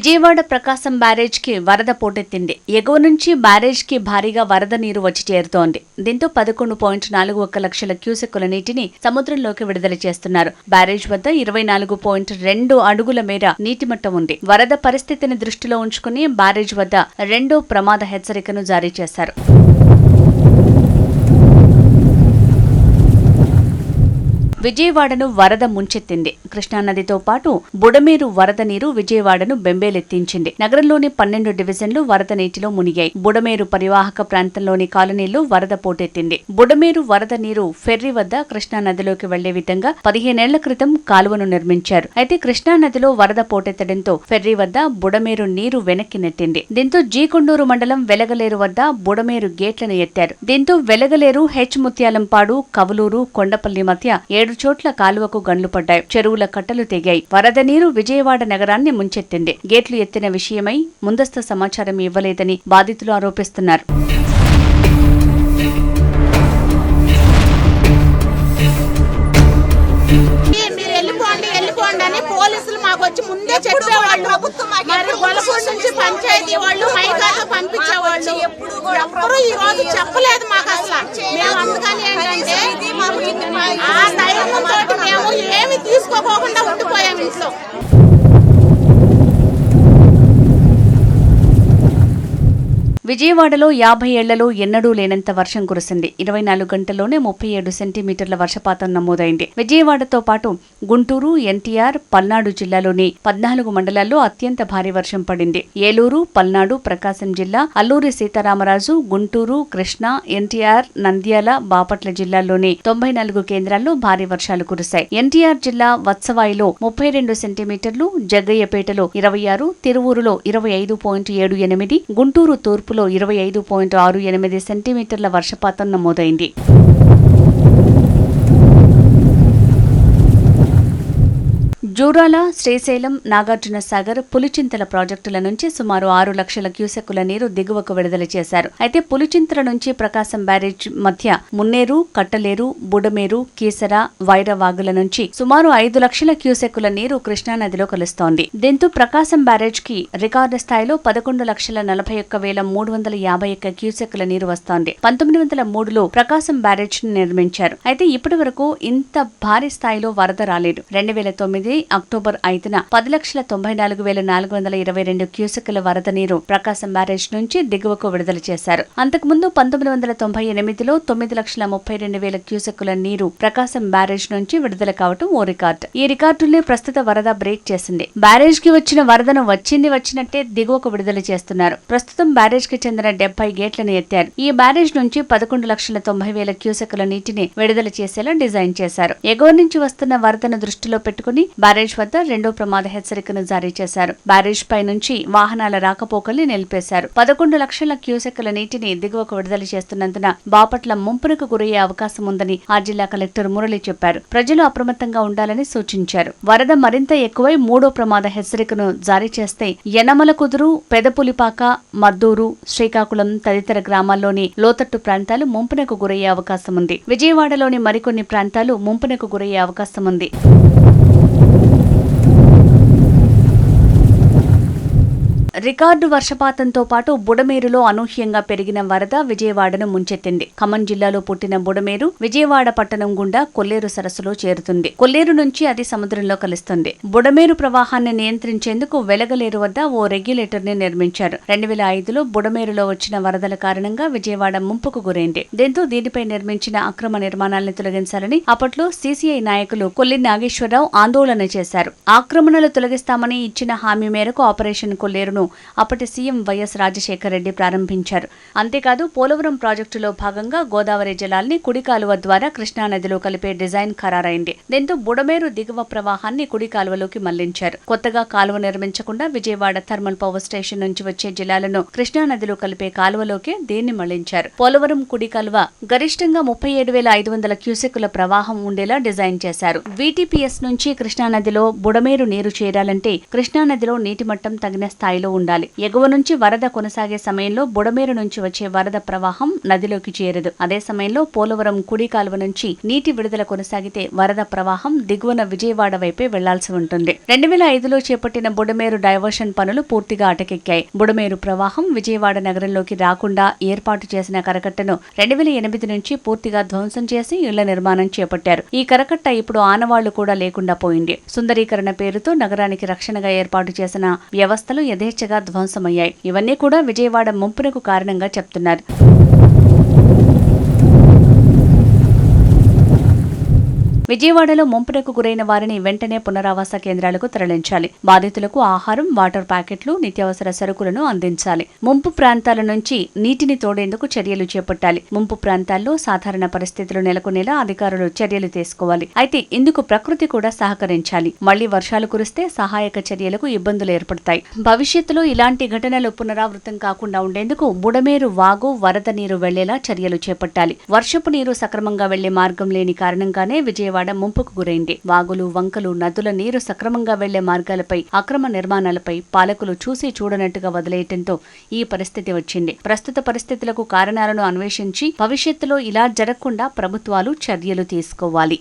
విజయవాడ ప్రకాశం బ్యారేజ్కి వరద పోటెత్తింది. ఎగువ నుంచి బ్యారేజ్కి భారీగా వరద నీరు వచ్చి చేరుతోంది. దీంతో పదకొండు పాయింట్ నాలుగు ఒక్క లక్షల క్యూసెక్కుల నీటిని సముద్రంలోకి విడుదల చేస్తున్నారు. బ్యారేజ్ వద్ద ఇరవై నాలుగు పాయింట్ రెండు అడుగుల మేర నీటి మట్టం ఉంది. వరద పరిస్థితిని దృష్టిలో ఉంచుకుని బ్యారేజ్ వద్ద రెండో ప్రమాద హెచ్చరికను జారీ చేశారు. విజయవాడను వరద ముంచెత్తింది. కృష్ణానదితో పాటు బుడమేరు వరద నీరు విజయవాడను బెంబేలెత్తించింది. నగరంలోని పన్నెండు డివిజన్లు వరద నీటిలో మునిగాయి. బుడమేరు పరివాహక ప్రాంతంలోని కాలనీలు వరద పోటెత్తింది. బుడమేరు వరద నీరు ఫెర్రీ వద్ద కృష్ణానదిలోకి వెళ్ళే విధంగా పదిహేనేళ్ళ క్రితం కాలువను నిర్మించారు. అయితే కృష్ణానదిలో వరద పోటెత్తడంతో ఫెర్రీ వద్ద బుడమేరు నీరు వెనక్కి నెట్టింది. దీంతో జీకొండూరు మండలం వెలగలేరు వద్ద బుడమేరు గేట్లను ఎత్తారు. దీంతో వెలగలేరు హెచ్ ముత్యాలంపాడు కవలూరు కొండపల్లి మధ్య ఏడు చోట్ల కాలువకు గండ్లు పడ్డాయి. చెరువుల కట్టలు తెగాయి. వరద నీరు విజయవాడ నగరాన్ని ముంచెత్తింది. గేట్లు ఎత్తిన విషయమై ముందస్తు సమాచారం ఇవ్వలేదని బాధితులు ఆరోపిస్తున్నారు. మీ- మీరు వెళ్ళిపోండి వెళ్ళిపోండి అని పోలీసులు మాకు వచ్చి ముందే చెప్పేవాళ్ళు. మరి గొలపూడి నుంచి పంచాయతీ వాళ్ళు మైకాతో పంపించేవాళ్ళు. ఎప్పుడు ఈ రోజు చెప్పలేదు మాకు అసలు. మేము అందుకని ఏంటంటే ఆ ఏమి తీసుకోపోకుండా ఉండిపోయాం ఇంట్లో విజయవాడలో యాభై ఏళ్ళలో ఎన్నడూ లేనంత వర్షం కురిసింది. ఇరవై నాలుగు గంటల్లోనే ముప్పై ఏడు సెంటీమీటర్ల వర్షపాతం నమోదైంది. విజయవాడతో పాటు గుంటూరు ఎన్టీఆర్ పల్నాడు జిల్లాలోని పద్నాలుగు మండలాల్లో అత్యంత భారీ వర్షం పడింది. ఏలూరు పల్నాడు ప్రకాశం జిల్లా అల్లూరి సీతారామరాజు గుంటూరు కృష్ణా ఎన్టీఆర్ నంద్యాల బాపట్ల జిల్లాల్లోని తొంభై నాలుగు కేంద్రాల్లో భారీ వర్షాలు కురిశాయి. ఎన్టీఆర్ జిల్లా వత్సవాయిలో ముప్పై రెండు సెంటీమీటర్లు జగ్గయ్యపేటలో ఇరవై ఆరు తిరువూరులో ఇరవై ఐదు పాయింట్ ఏడు ఎనిమిది గుంటూరు తూర్పులో ఇరవై ఐదు పాయింట్ ఆరు ఎనిమిది సెంటీమీటర్ల వర్షపాతం నమోదైంది. జూరాల శ్రీశైలం నాగార్జున సాగర్ పులిచింతల ప్రాజెక్టుల నుంచి సుమారు ఆరు లక్షల క్యూసెక్కుల నీరు దిగువకు విడుదల చేశారు. అయితే పులిచింతల నుంచి ప్రకాశం బ్యారేజ్ మధ్య మున్నేరు కట్టలేరు బుడమేరు కీసర వైరవాగుల నుంచి సుమారు ఐదు లక్షల క్యూసెక్కుల నీరు కృష్ణానదిలో కలుస్తోంది. దీంతో ప్రకాశం బ్యారేజ్కి రికార్డు స్థాయిలో పదకొండు లక్షల నలభై ఒక్క వేల మూడు వందల యాభై ఒక్క క్యూసెక్కుల నీరు వస్తోంది. పంతొమ్మిది వందల మూడులో ప్రకాశం బ్యారేజ్ను నిర్మించారు. అయితే ఇప్పటి వరకు ఇంత భారీ స్థాయిలో వరద రాలేదు. రెండు వేల తొమ్మిది అక్టోబర్ ఐదున పది లక్షల తొంభై నాలుగు వేల నాలుగు వందల ఇరవై రెండు క్యూసెక్కుల వరద నీరు ప్రకాశం బ్యారేజ్ నుంచి దిగువకు విడుదల చేశారు. అంతకుముందు పంతొమ్మిది వందల తొంభై ఎనిమిదిలో తొమ్మిది లక్షల ముప్పై రెండు వేల క్యూసెక్కుల నీరు ప్రకాశం బ్యారేజ్ నుంచి విడుదల కావటం ఓ రికార్డు. ఈ రికార్డుల్ని ప్రస్తుత వరద బ్రేక్ చేసింది. బ్యారేజ్కి వచ్చిన వరదను వచ్చింది వచ్చినట్టే దిగువకు విడుదల చేస్తున్నారు. ప్రస్తుతం బ్యారేజ్కి చెందిన డెబ్బై గేట్లను ఎత్తారు. ఈ బ్యారేజ్ నుంచి పదకొండు లక్షల తొంభై వేల క్యూసెక్కుల నీటిని విడుదల చేసేలా డిజైన్ చేశారు. ఎగువ నుంచి వస్తున్న వరదను దృష్టిలో పెట్టుకుని బ్యారేజ్ వద్ద రెండో ప్రమాద హెచ్చరికను జారీ చేశారు. బ్యారేజ్ పై నుంచి వాహనాల రాకపోకల్ని నిలిపేశారు. పదకొండు లక్షల క్యూసెక్కుల నీటిని దిగువకు విడుదల చేస్తున్నందున బాపట్ల ముంపునకు గురయ్యే అవకాశం ఉందని ఆ జిల్లా కలెక్టర్ మురళి చెప్పారు. ప్రజలు అప్రమత్తంగా ఉండాలని సూచించారు. వరద మరింత ఎక్కువై మూడో ప్రమాద హెచ్చరికను జారీ చేస్తే యనమల కుదురు పెదపులిపాక మద్దూరు శ్రీకాకుళం తదితర గ్రామాల్లోని లోతట్టు ప్రాంతాలు ముంపునకు గురయ్యే అవకాశం ఉంది. విజయవాడలోని మరికొన్ని ప్రాంతాలు ముంపునకు గురయ్యే అవకాశం ఉంది. రికార్డు వర్షపాతంతో పాటు బుడమేరులో అనూహ్యంగా పెరిగిన వరద విజయవాడను ముంచెత్తింది. ఖమ్మం జిల్లాలో పుట్టిన బుడమేరు విజయవాడ పట్టణం గుండా కొల్లేరు సరస్సులో చేరుతుంది. కొల్లేరు నుంచి అది సముద్రంలో కలుస్తుంది. బుడమేరు ప్రవాహాన్ని నియంత్రించేందుకు వెలగలేరు వద్ద ఓ రెగ్యులేటర్ని నిర్మించారు. రెండు వేల ఐదులో బుడమేరులో వచ్చిన వరదల కారణంగా విజయవాడ ముంపుకు గురైంది. దీంతో దీనిపై నిర్మించిన అక్రమ నిర్మాణాలను తొలగించాలని అప్పట్లో సీసీఐ నాయకులు కొల్లి నాగేశ్వరరావు ఆందోళన చేశారు. ఆక్రమణలు తొలగిస్తామని ఇచ్చిన హామీ మేరకు ఆపరేషన్ కొల్లేరును అప్పటి సీఎం వైఎస్ రాజశేఖర రెడ్డి ప్రారంభించారు. అంతేకాదు పోలవరం ప్రాజెక్టులో భాగంగా గోదావరి జలాల్ని కుడి కాలువ ద్వారా కృష్ణానదిలో కలిపే డిజైన్ ఖరారైంది. దీంతో బుడమేరు దిగువ ప్రవాహాన్ని కుడి కాలువలోకి మళ్ళించారు. కొత్తగా కాలువ నిర్మించకుండా విజయవాడ థర్మల్ పవర్ స్టేషన్ నుంచి వచ్చే జలాలను కృష్ణానదిలో కలిపే కాలువలోకే దీన్ని మళ్ళించారు. పోలవరం కుడి కాలువ గరిష్టంగా ముప్పై ఏడు వేల ఐదు వందల క్యూసెక్కుల ప్రవాహం ఉండేలా డిజైన్ చేశారు. వీటీపీఎస్ నుంచి కృష్ణానదిలో బుడమేరు నీరు చేరాలంటే కృష్ణానదిలో నీటి మట్టం తగిన స్థాయిలో ఉండాలి. ఎగువ నుంచి వరద కొనసాగే సమయంలో బుడమేరు నుంచి వచ్చే వరద ప్రవాహం నదిలోకి చేరదు. అదే సమయంలో పోలవరం కుడి కాలువ నుంచి నీటి విడుదల కొనసాగితే వరద ప్రవాహం దిగువన విజయవాడ వైపే వెళ్ళాల్సి ఉంటుంది. రెండు వేల ఐదులో చేపట్టిన బుడమేరు డైవర్షన్ పనులు పూర్తిగా అటకెక్కాయి. బుడమేరు ప్రవాహం విజయవాడ నగరంలోకి రాకుండా ఏర్పాటు చేసిన కరకట్టను రెండు వేల ఎనిమిది నుంచి పూర్తిగా ధ్వంసం చేసి ఇళ్ళ నిర్మాణం చేపట్టారు. ఈ కరకట్ట ఇప్పుడు ఆనవాళ్ళు కూడా లేకుండా పోయింది. సుందరీకరణ పేరుతో నగరానికి రక్షణగా ఏర్పాటు చేసిన వ్యవస్థలు యథేచ్ఛగా ధ్వంసమయ్యాయి. ఇవన్నీ కూడా విజయవాడ ముంపునకు కారణంగా చెప్తున్నారు. విజయవాడలో ముంపునకు గురైన వారిని వెంటనే పునరావాస కేంద్రాలకు తరలించాలి. బాధితులకు ఆహారం వాటర్ ప్యాకెట్లు నిత్యావసర సరుకులను అందించాలి. ముంపు ప్రాంతాల నుంచి నీటిని తోడేందుకు చర్యలు చేపట్టాలి. ముంపు ప్రాంతాల్లో సాధారణ పరిస్థితులు నెలకొనేలా అధికారులు చర్యలు తీసుకోవాలి. అయితే ఇందుకు ప్రకృతి కూడా సహకరించాలి. మళ్ళీ వర్షాలు కురిస్తే సహాయక చర్యలకు ఇబ్బందులు ఏర్పడతాయి. భవిష్యత్తులో ఇలాంటి ఘటనలు పునరావృతం కాకుండా ఉండేందుకు బుడమేరు వాగు వరద నీరు వెళ్ళేలా చర్యలు చేపట్టాలి. వర్షపు నీరు సక్రమంగా వెళ్ళే మార్గం లేని కారణంగానే విజయవాడ విజయవాడ ముంపుకు గురైంది. వాగులు వంకలు నదుల నీరు సక్రమంగా వెళ్ళే మార్గాలపై అక్రమ నిర్మాణాలపై పాలకులు చూసి చూడనట్టుగా వదిలేయటంతో ఈ పరిస్థితి వచ్చింది. ప్రస్తుత పరిస్థితులకు కారణాలను అన్వేషించి భవిష్యత్తులో ఇలా జరగకుండా ప్రభుత్వాలు చర్యలు తీసుకోవాలి.